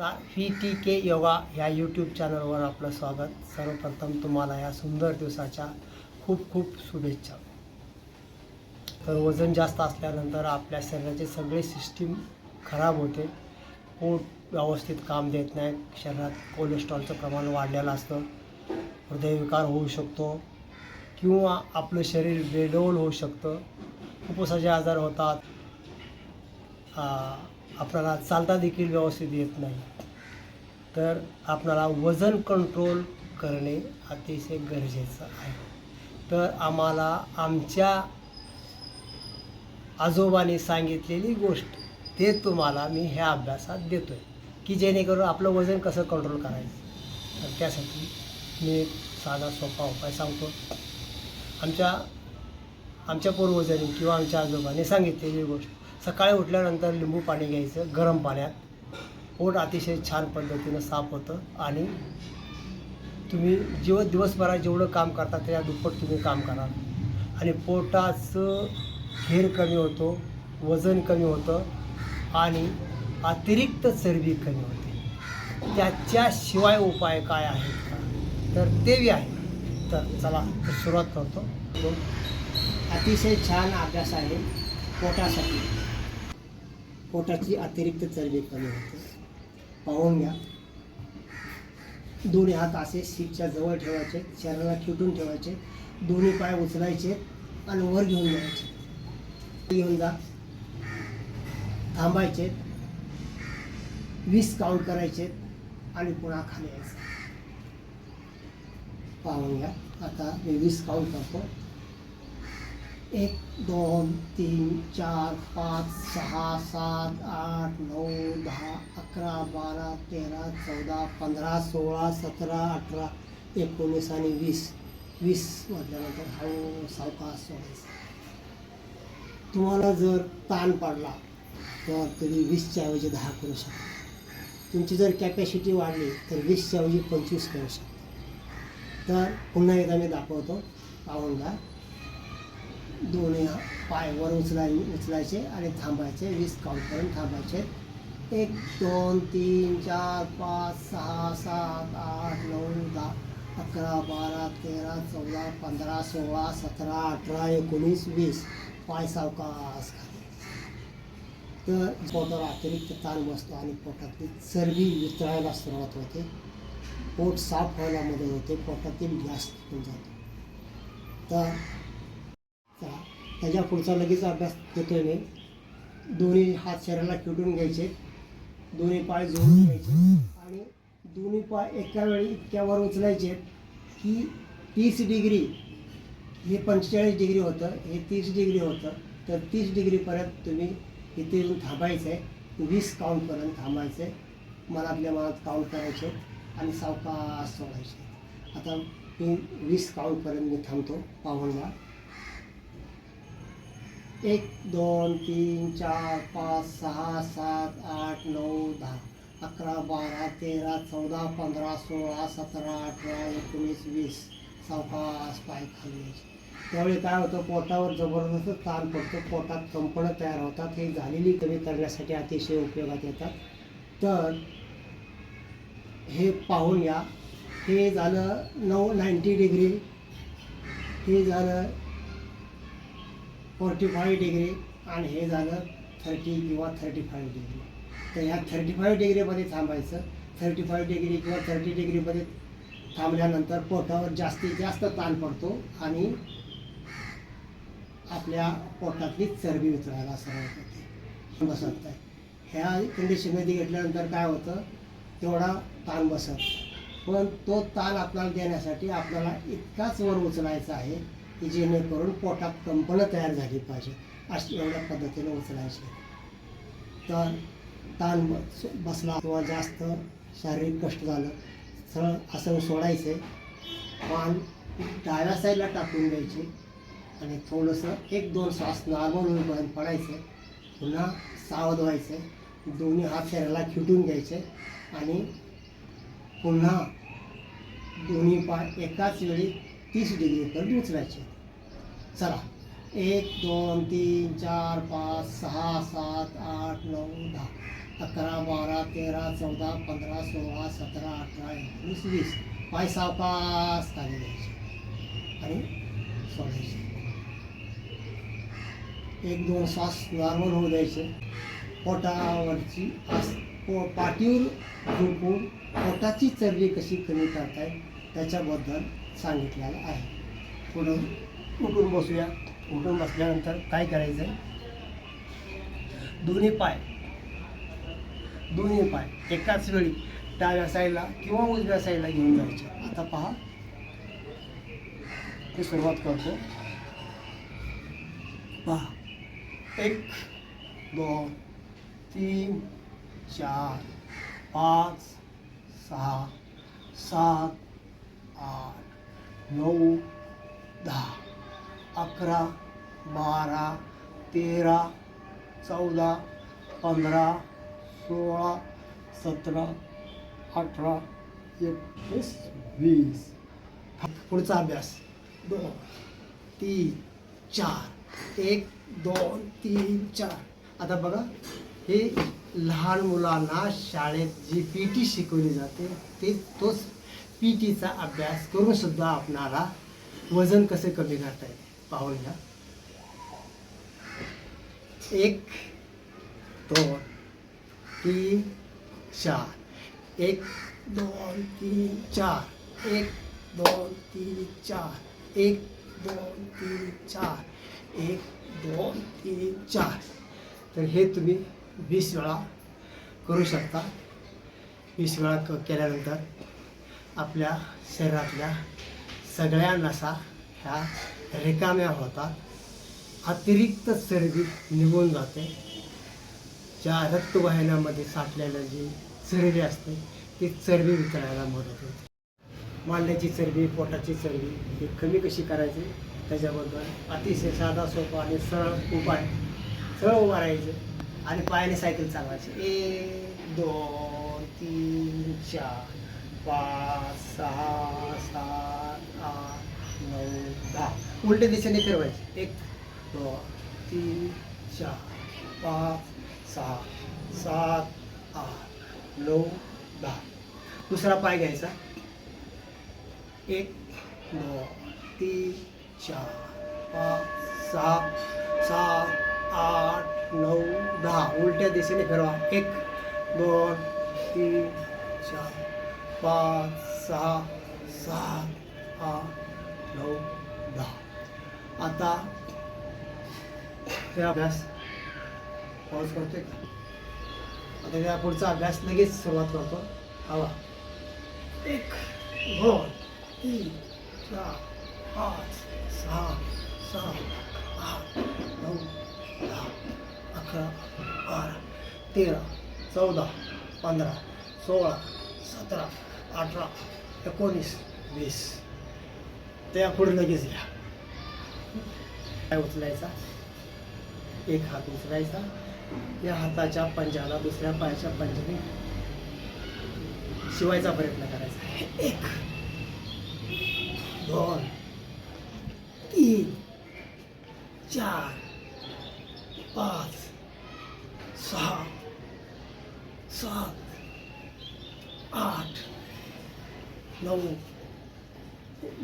नमस्कार. V T के योगा ह्या YouTube चॅनलवर आपलं स्वागत. सर्वप्रथम तुम्हाला या सुंदर दिवसाच्या खूप खूप शुभेच्छा. तर वजन जास्त असल्यानंतर आपल्या शरीराचे सगळे सिस्टीम खराब होते. पोट व्यवस्थित काम देत नाही. शरीरात कोलेस्ट्रॉलचं प्रमाण वाढलेलं असतं. हृदयविकार होऊ शकतो किंवा आपलं शरीर बेडोल होऊ शकतं. फुफ्फुसाचे आजार होतात आपल्याला चालता देखील व्यवस्थित येत नाही. तर आपणाला वजन कंट्रोल करणे अतिशय गरजेचं आहे. तर आम्हाला आमच्या आजोबाने सांगितलेली गोष्ट ते तुम्हाला मी ह्या अभ्यासात देतो आहे की जेणेकरून आपलं वजन कसं कंट्रोल करायचं. तर त्यासाठी मी एक साधा सोपा उपाय सांगतो. आमच्या आमच्या पूर्वजांनी किंवा आमच्या आजोबाने सांगितलेली गोष्ट सकाळी उठल्यानंतर लिंबू पाणी घ्यायचं गरम पाण्यात. पोट अतिशय छान पद्धतीनं साफ होतं आणि तुम्ही जेव्हा दिवसभरात जेवढं काम करता त्या दुप्पट तुम्ही काम कराल. आणि पोटाचं घेर कमी होतो वजन कमी होतं आणि अतिरिक्त चरबी कमी होते. त्याच्याशिवाय उपाय काय आहेत का? तर ते आहे. तर चला तर सुरुवात करतो. अतिशय छान अभ्यास आहे पोटासाठी. पोटाची अतिरिक्त चरबी कमी होते. पाहून घ्या. दोन्ही हात असे सीटच्या जवळ ठेवायचे शरीराला खिटून ठेवायचे. दोन्ही पाय उचलायचे आणि वर घेऊन जायचे. घेऊन जा. थांबायचे. वीस काउंट करायचे आणि पुन्हा खाली यायचं. पाहून घ्या. आता मी वीस काउंट करतो. एक दोन तीन चार पाच सहा सात आठ नऊ दहा अकरा बारा तेरा चौदा पंधरा सोळा सतरा अठरा एकोणीस आणि वीस. वीस म्हटल्यानंतर हळू सावकाश सोडायचा. तुम्हाला जर ताण पडला तर तुम्ही वीसच्या ऐवजी दहा करू शकता. तुमची जर कॅपॅसिटी वाढली तर वीसच्या ऐवजी पंचवीस करू शकता. तर पुन्हा एकदा मी दाखवतो पाहून दोन दोन्ही पाय वर उचलाय उचलायचे आणि थांबायचे. वीस काउंटपर्यंत थांबायचे. एक दोन तीन चार पाच सहा सात आठ नऊ दहा अकरा बारा तेरा चौदा पंधरा सोळा सतरा अठरा एकोणीस वीस. पाय सावकास खाली. तर पोटावर अतिरिक्त ताण बसतो आणि पोटातली चरबी वितळायला सुरुवात होते. पोट साफ व्हायला मदत होते. पोटातील गॅस निघून जातो. तर त्याच्या पुढचा लगेच अभ्यास देतोय मी. दोन्ही हात शरीराला खेटून घ्यायचे. दोन्ही पाय जोडून घ्यायचे. आणि दोन्ही पाय एका वेळी इतक्यावर उचलायचे की तीस डिग्री हे पंचेचाळीस डिग्री होतं हे तीस डिग्री होतं. तर तीस डिग्रीपर्यंत तुम्ही इथे येऊन थांबायचं आहे वीस काउंटपर्यंत थांबायचं आहे मला आपल्या मनात काउंट करायचे आणि सावकाश सोडायचे. आता मी वीस काउंटपर्यंत मी थांबतो पाहुणला. एक दोन तीन चार पाच सहा सात आठ नऊ दहा अकरा बारा तेरा चौदा पंधरा सोळा सतरा अठरा एकोणीस वीस सावकाश पाय खाली त्यावेळी काय होतं पोटावर जबरदस्त ताण पडतो पोटात कंपनं तयार होतात हे झालेली कमी करण्यासाठी अतिशय उपयोगात येतात. तर हे पाहून या. हे झालं नऊ नाईंटी डिग्री. हे झालं फोर्टी फाईव्ह डिग्री आणि हे झालं थर्टी किंवा थर्टी फाईव्ह डिग्री तर ह्या थर्टी फाईव्ह डिग्रीमध्ये थांबायचं. थर्टी फाईव्ह डिग्री किंवा थर्टी डिग्रीमध्ये थांबल्यानंतर पोटावर जास्तीत जास्त ताण पडतो आणि आपल्या पोटातली चरबी उतरायला सुरुवात होते. बसत नाही ह्या कंडिशनमध्ये घेतल्यानंतर काय होतं? तेवढा ताण बसत पण तो ताण आपल्याला देण्यासाठी आपल्याला इतकाच वर उचलायचा आहे की जेणेकरून पोटात कंपनं तयार झाली पाहिजे अशी एवढ्या पद्धतीने उचलायचे. तर ताण बसला किंवा जास्त शारीरिक कष्ट झालं सरळ आसन सोडायचे. मान डाव्या साईडला टाकून द्यायची आणि थोडंसं एक दोन श्वास नॉर्मल होईपर्यंत पडायचे पुन्हा सावध व्हायचे दोन्ही हात शरीराला खिटून घ्यायचे आणि पुन्हा दोन्ही पाय एकाच वेळी तीस डिग्रीपर्यंत उचलायचे. चला. एक दोन तीन चार पाच सहा सात आठ नऊ दहा अकरा बारा तेरा चौदा पंधरा सोळा सतरा अठरा एकोणीस वीस. पाय सावकाश खाली द्यायचे. आणि सोडायचे. एक दोन श्वास नॉर्मल होऊ द्यायचे. पोटावरची आस पो पाठीवर झोपून पोटाची चरबी कशी कमी करता येईल त्याच्याबद्दल सांगितलेलं आहे. पुढं उठून बसूया उठून बसल्यानंतर काय करायचं आहे दोन्ही पाय. दोन्ही पाय. एकाच वेळी डाव्या साईडला किंवा उजव्या साईडला घेऊन जायचे. आता पहा. ते सुरुवात करतो. पहा. एक दोन तीन चार पाच सहा सात आठ नऊ दहा. अकरा बारा तेरा चौदा पंधरा सोळा सतरा अठरा एकवीस वीस. पुढचा अभ्यास. दोन तीन चार. एक दोन तीन चार. आता बघा हे लहान मुलांना शाळेत जी पी टी शिकवली जाते ते तोच पी टीचा अभ्यास करून सुद्धा आपणाला वजन कसे कमी करता येते पाहून घ्या एक दोन तीन चार. एक दोन तीन चार. एक दोन तीन चार. एक दोन तीन चार. एक दोन तीन चार. तर हे तुम्ही वीस वेळा करू शकता. वीस वेळा क केल्यानंतर आपल्या शरीरातल्या सगळ्या नसा ह्या रिकाम्या होतात. अतिरिक्त चरबी निघून जाते. ज्या रक्तवाहिन्यामध्ये साठलेलं जी चरबी असते ती चरबी वितळायला मदत होते. मांड्याची चरबी पोटाची चरबी ही कमी कशी करायची? त्याच्याबद्दल अतिशय साधा सोपा आणि सरळ उपाय सरळ उभा राहायचं आणि पायाने सायकल चालवायची. एक दोन तीन चार पाच सहा सात आठ नऊ दहा. उलट्या दिशेने फिरवायचे. एक दोन तीन, चार, पाच सहा सात, आठ, नऊ, दहा. दुसरा पाय घ्यायचा. एक दोन तीन, चार, पाच सहा सात, आठ, नऊ, दहा. उलट्या दिशेने फिरवा. एक, दोन, तीन, चार, पाच सहा सात, आठ, नऊ, दहा. आता हे अभ्यास पाऊस करतोय. का आता या पुढचा अभ्यास लगेच सुरुवात करतो. हवा. एक दोन तीन चार पाच सहा सात आठ नऊ दहा अकरा बारा तेरा चौदा पंधरा सोळा सतरा अठरा एकोणीस वीस. त्या पुढे लगेच घ्या. पाय उचलायचा एक हात उचलायचा. या हाताच्या पंजाला दुसऱ्या पायाच्या पंजाने शिवायचा प्रयत्न करायचा. एक दोन तीन चार पाच सहा सात आठ नऊ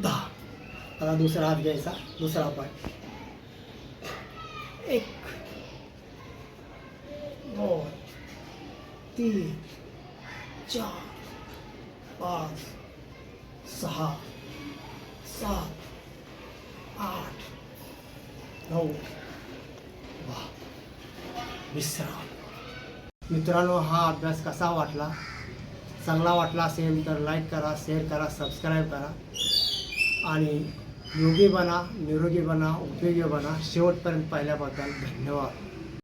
दहा आता दुसरा हात घ्यायचा दुसरा पाय. एक दोन तीन चार पाच सहा सात आठ नऊ. वा विश्राम मित्रांनो हा अभ्यास कसा वाटला? चांगला वाटला असेल तर लाईक करा शेअर करा सबस्क्राईब करा. आणि योगी बना निरोगी बना उपयोगी बना. शेवटपर्यंत पाहिल्याबद्दल धन्यवाद.